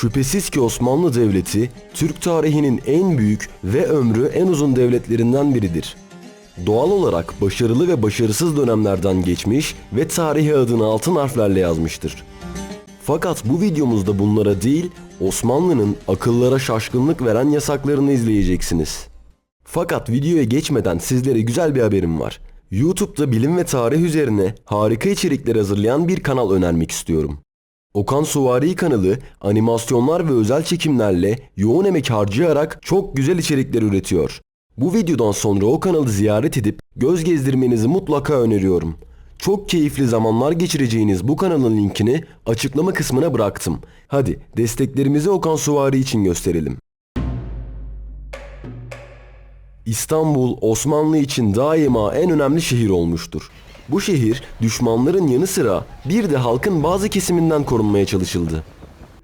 Şüphesiz ki Osmanlı Devleti, Türk tarihinin en büyük ve ömrü en uzun devletlerinden biridir. Doğal olarak başarılı ve başarısız dönemlerden geçmiş ve tarihi adını altın harflerle yazmıştır. Fakat bu videomuzda bunlara değil, Osmanlı'nın akıllara şaşkınlık veren yasaklarını izleyeceksiniz. Fakat videoya geçmeden sizlere güzel bir haberim var. YouTube'da bilim ve tarih üzerine harika içerikler hazırlayan bir kanal önermek istiyorum. Okan Suvari kanalı animasyonlar ve özel çekimlerle yoğun emek harcayarak çok güzel içerikler üretiyor. Bu videodan sonra o kanalı ziyaret edip göz gezdirmenizi mutlaka öneriyorum. Çok keyifli zamanlar geçireceğiniz bu kanalın linkini açıklama kısmına bıraktım. Hadi desteklerimizi Okan Suvari için gösterelim. İstanbul Osmanlı için daima en önemli şehir olmuştur. Bu şehir düşmanların yanı sıra bir de halkın bazı kesiminden korunmaya çalışıldı.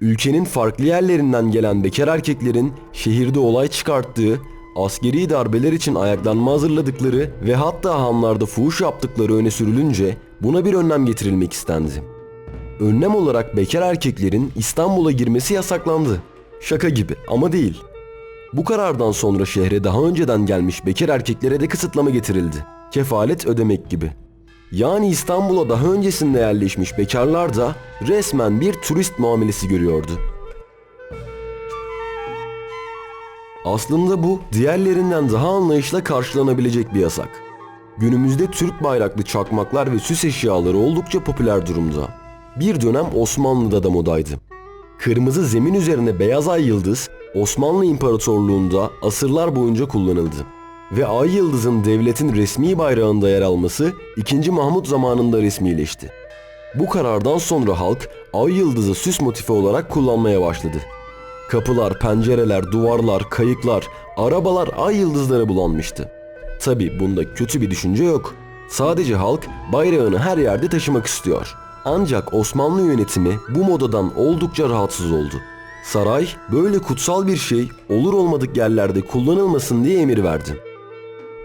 Ülkenin farklı yerlerinden gelen bekar erkeklerin şehirde olay çıkarttığı, askeri darbeler için ayaklanma hazırladıkları ve hatta hanlarda fuhuş yaptıkları öne sürülünce buna bir önlem getirilmek istendi. Önlem olarak bekar erkeklerin İstanbul'a girmesi yasaklandı. Şaka gibi ama değil. Bu karardan sonra şehre daha önceden gelmiş bekar erkeklere de kısıtlama getirildi. Kefalet ödemek gibi. Yani İstanbul'a daha öncesinde yerleşmiş bekarlar da resmen bir turist muamelesi görüyordu. Aslında bu diğerlerinden daha anlayışla karşılanabilecek bir yasak. Günümüzde Türk bayraklı çakmaklar ve süs eşyaları oldukça popüler durumda. Bir dönem Osmanlı'da da modaydı. Kırmızı zemin üzerine beyaz ay yıldız Osmanlı İmparatorluğu'nda asırlar boyunca kullanıldı. Ve ay yıldızın devletin resmi bayrağında yer alması 2. Mahmut zamanında resmileşti. Bu karardan sonra halk ay yıldızı süs motifi olarak kullanmaya başladı. Kapılar, pencereler, duvarlar, kayıklar, arabalar ay yıldızlara bulanmıştı. Tabi bunda kötü bir düşünce yok. Sadece halk bayrağını her yerde taşımak istiyor. Ancak Osmanlı yönetimi bu modadan oldukça rahatsız oldu. Saray böyle kutsal bir şey olur olmadık yerlerde kullanılmasın diye emir verdi.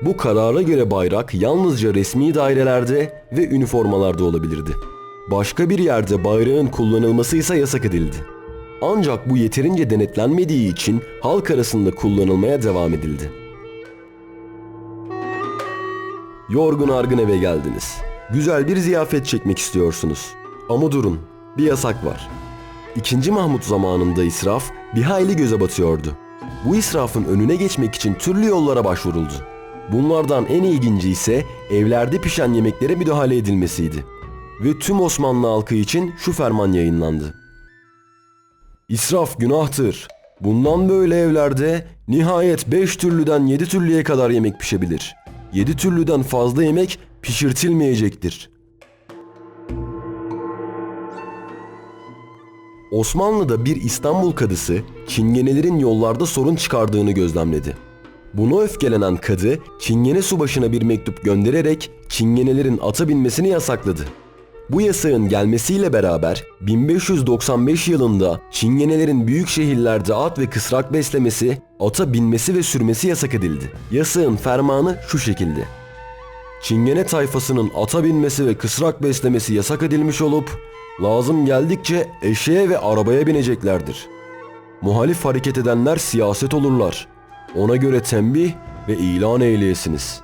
Bu karara göre bayrak yalnızca resmi dairelerde ve üniformalarda olabilirdi. Başka bir yerde bayrağın kullanılması ise yasak edildi. Ancak bu yeterince denetlenmediği için halk arasında kullanılmaya devam edildi. Yorgun argın eve geldiniz. Güzel bir ziyafet çekmek istiyorsunuz. Ama durun, bir yasak var. İkinci Mahmut zamanında israf bir hayli göze batıyordu. Bu israfın önüne geçmek için türlü yollara başvuruldu. Bunlardan en ilginci ise evlerde pişen yemeklere müdahale edilmesiydi. Ve tüm Osmanlı halkı için şu ferman yayınlandı. İsraf günahtır. Bundan böyle evlerde nihayet 5 türlüden 7 türlüye kadar yemek pişebilir. 7 türlüden fazla yemek pişirtilmeyecektir. Osmanlı'da bir İstanbul kadısı çingenelerin yollarda sorun çıkardığını gözlemledi. Buna öfkelenen kadı çingene subaşına bir mektup göndererek çingenelerin ata binmesini yasakladı. Bu yasağın gelmesiyle beraber 1595 yılında çingenelerin büyük şehirlerde at ve kısrak beslemesi, ata binmesi ve sürmesi yasak edildi. Yasağın fermanı şu şekilde. Çingene tayfasının ata binmesi ve kısrak beslemesi yasak edilmiş olup lazım geldikçe eşeğe ve arabaya bineceklerdir. Muhalif hareket edenler siyaset olurlar. Ona göre tembih ve ilan eyleyesiniz.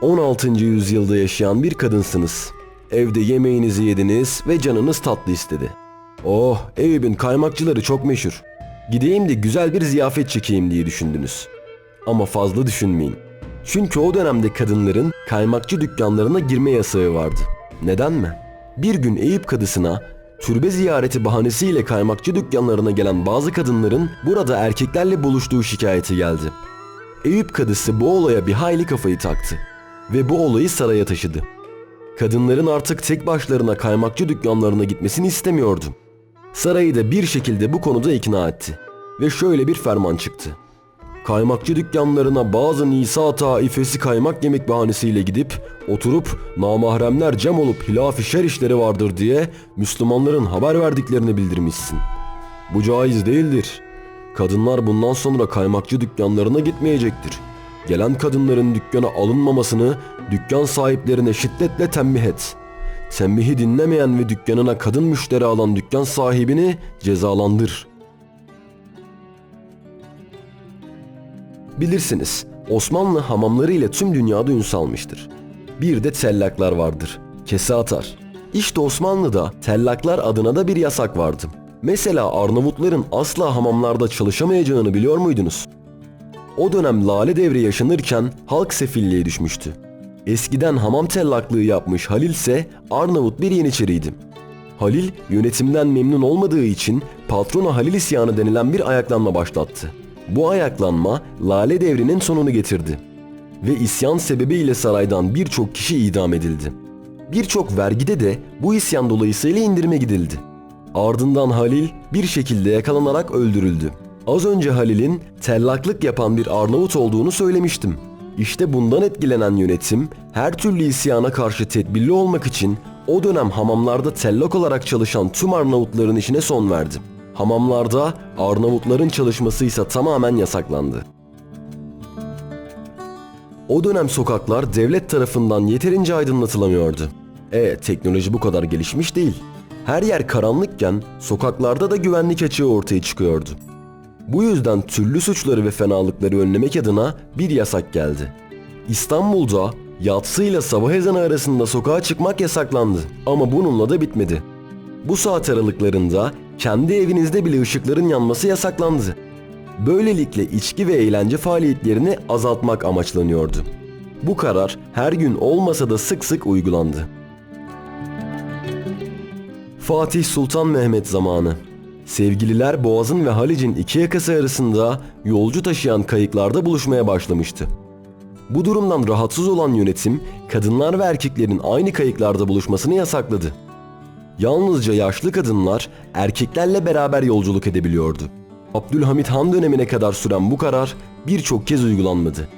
16. yüzyılda yaşayan bir kadınsınız. Evde yemeğinizi yediniz ve canınız tatlı istedi. Oh, Eyüp'ün kaymakçıları çok meşhur. Gideyim de güzel bir ziyafet çekeyim diye düşündünüz. Ama fazla düşünmeyin. Çünkü o dönemde kadınların kaymakçı dükkanlarına girme yasağı vardı. Neden mi? Bir gün Eyüp kadısına türbe ziyareti bahanesiyle kaymakçı dükkanlarına gelen bazı kadınların burada erkeklerle buluştuğu şikayeti geldi. Eyüp kadısı bu olaya bir hayli kafayı taktı ve bu olayı saraya taşıdı. Kadınların artık tek başlarına kaymakçı dükkanlarına gitmesini istemiyordu. Sarayı da bir şekilde bu konuda ikna etti ve şöyle bir ferman çıktı. Kaymakçı dükkanlarına bazı Nisa taifesi kaymak yemek bahanesiyle gidip oturup namahremler cem olup hilaf-ı şer işleri vardır diye Müslümanların haber verdiklerini bildirmişsin. Bu caiz değildir. Kadınlar bundan sonra kaymakçı dükkanlarına gitmeyecektir. Gelen kadınların dükkana alınmamasını dükkan sahiplerine şiddetle tembih et. Tembihi dinlemeyen ve dükkanına kadın müşteri alan dükkan sahibini cezalandır. Bilirsiniz, Osmanlı hamamları ile tüm dünyada ün salmıştır. Bir de tellaklar vardır. Kese atar. İşte Osmanlı'da tellaklar adına da bir yasak vardı. Mesela Arnavutların asla hamamlarda çalışamayacağını biliyor muydunuz? O dönem Lale devri yaşanırken halk sefilliğe düşmüştü. Eskiden hamam tellaklığı yapmış Halil ise Arnavut bir yeniçeriydi. Halil yönetimden memnun olmadığı için patrona Halil isyanı denilen bir ayaklanma başlattı. Bu ayaklanma Lale devrinin sonunu getirdi. Ve isyan sebebiyle saraydan birçok kişi idam edildi. Birçok vergide de bu isyan dolayısıyla indirime gidildi. Ardından Halil bir şekilde yakalanarak öldürüldü. Az önce Halil'in tellaklık yapan bir Arnavut olduğunu söylemiştim. İşte bundan etkilenen yönetim her türlü isyana karşı tedbirli olmak için o dönem hamamlarda tellak olarak çalışan tüm Arnavutların işine son verdi. Hamamlarda Arnavutların çalışması ise tamamen yasaklandı. O dönem sokaklar devlet tarafından yeterince aydınlatılamıyordu. E teknoloji bu kadar gelişmiş değil. Her yer karanlıkken sokaklarda da güvenlik açığı ortaya çıkıyordu. Bu yüzden türlü suçları ve fenalıkları önlemek adına bir yasak geldi. İstanbul'da yatsı ile sabah ezanı arasında sokağa çıkmak yasaklandı ama bununla da bitmedi. Bu saat aralıklarında kendi evinizde bile ışıkların yanması yasaklandı. Böylelikle içki ve eğlence faaliyetlerini azaltmak amaçlanıyordu. Bu karar her gün olmasa da sık sık uygulandı. Fatih Sultan Mehmet zamanı. Sevgililer Boğaz'ın ve Halic'in iki yakası arasında yolcu taşıyan kayıklarda buluşmaya başlamıştı. Bu durumdan rahatsız olan yönetim kadınlar ve erkeklerin aynı kayıklarda buluşmasını yasakladı. Yalnızca yaşlı kadınlar erkeklerle beraber yolculuk edebiliyordu. Abdülhamit Han dönemine kadar süren bu karar birçok kez uygulanmadı.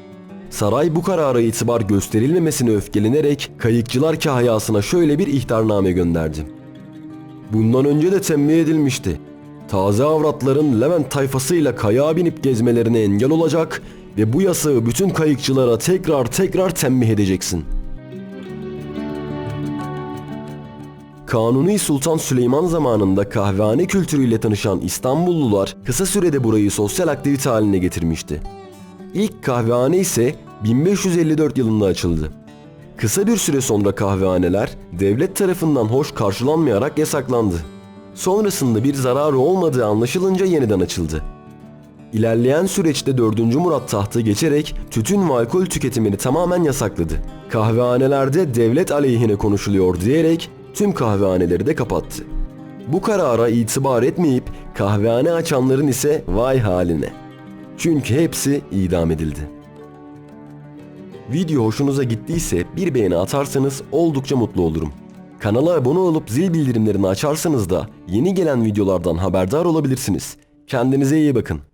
Saray bu karara itibar gösterilmemesine öfkelenerek kayıkçılar kahyasına şöyle bir ihtarname gönderdi. Bundan önce de tembih edilmişti. Taze avratların Levent tayfasıyla kayağa binip gezmelerine engel olacak ve bu yasağı bütün kayıkçılara tekrar tekrar tembih edeceksin. Kanuni Sultan Süleyman zamanında kahvehane kültürüyle tanışan İstanbullular kısa sürede burayı sosyal aktivite haline getirmişti. İlk kahvehane ise 1554 yılında açıldı. Kısa bir süre sonra kahvehaneler devlet tarafından hoş karşılanmayarak yasaklandı. Sonrasında bir zararı olmadığı anlaşılınca yeniden açıldı. İlerleyen süreçte 4. Murat tahtı geçerek tütün ve alkol tüketimini tamamen yasakladı. Kahvehanelerde devlet aleyhine konuşuluyor diyerek tüm kahvehaneleri de kapattı. Bu karara itibar etmeyip kahvehane açanların ise vay haline. Çünkü hepsi idam edildi. Video hoşunuza gittiyse bir beğeni atarsanız oldukça mutlu olurum. Kanala abone olup zil bildirimlerini açarsanız da yeni gelen videolardan haberdar olabilirsiniz. Kendinize iyi bakın.